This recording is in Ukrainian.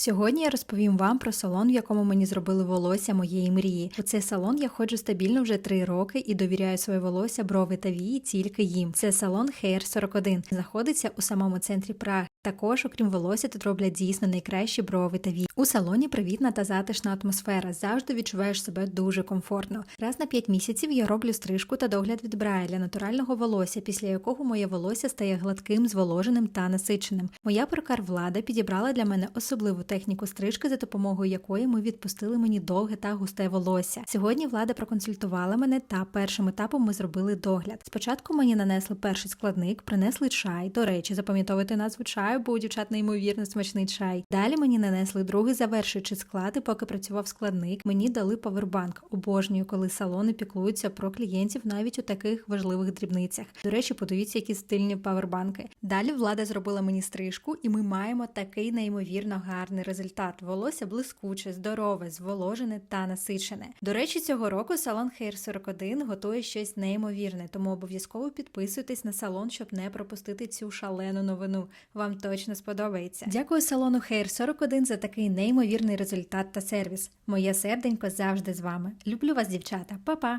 Сьогодні я розповім вам про салон, в якому мені зробили волосся моєї мрії. У цей салон я ходжу стабільно вже три роки і довіряю своє волосся, брови та вії тільки їм. Це салон Hair 41. Знаходиться у самому центрі Праги. Також, окрім волосся, тут роблять дійсно найкращі брови та вії. У салоні привітна та затишна атмосфера. Завжди відчуваєш себе дуже комфортно. Раз на 5 місяців я роблю стрижку та догляд від Брайля для натурального волосся, після якого моє волосся стає гладким, зволоженим та насиченим. Моя перукар влада підібрала для мене особливу техніку стрижки, за допомогою якої ми відпустили мені довге та густе волосся. Сьогодні влада проконсультувала мене та першим етапом ми зробили догляд. Спочатку мені нанесли перший складник, принесли чай. До речі, запам'ятовуйте назву чаю, бо у дівчат неймовірно смачний чай. Далі мені нанесли другий завершуючий склад, і поки працював складник, мені дали павербанк. Обожнюю, коли салони піклуються про клієнтів навіть у таких важливих дрібницях. До речі, подивіться, які стильні павербанки. Далі влада зробила мені стрижку, і ми маємо такий неймовірно гарний результат. Волосся блискуче, здорове, зволожене та насичене. До речі, цього року салон Hair 41 готує щось неймовірне, тому обов'язково підписуйтесь на салон, щоб не пропустити цю шалену новину. Точно сподобається. Дякую салону Hair 41 за такий неймовірний результат та сервіс. Моє серденько завжди з вами. Люблю вас, дівчата. Па-па!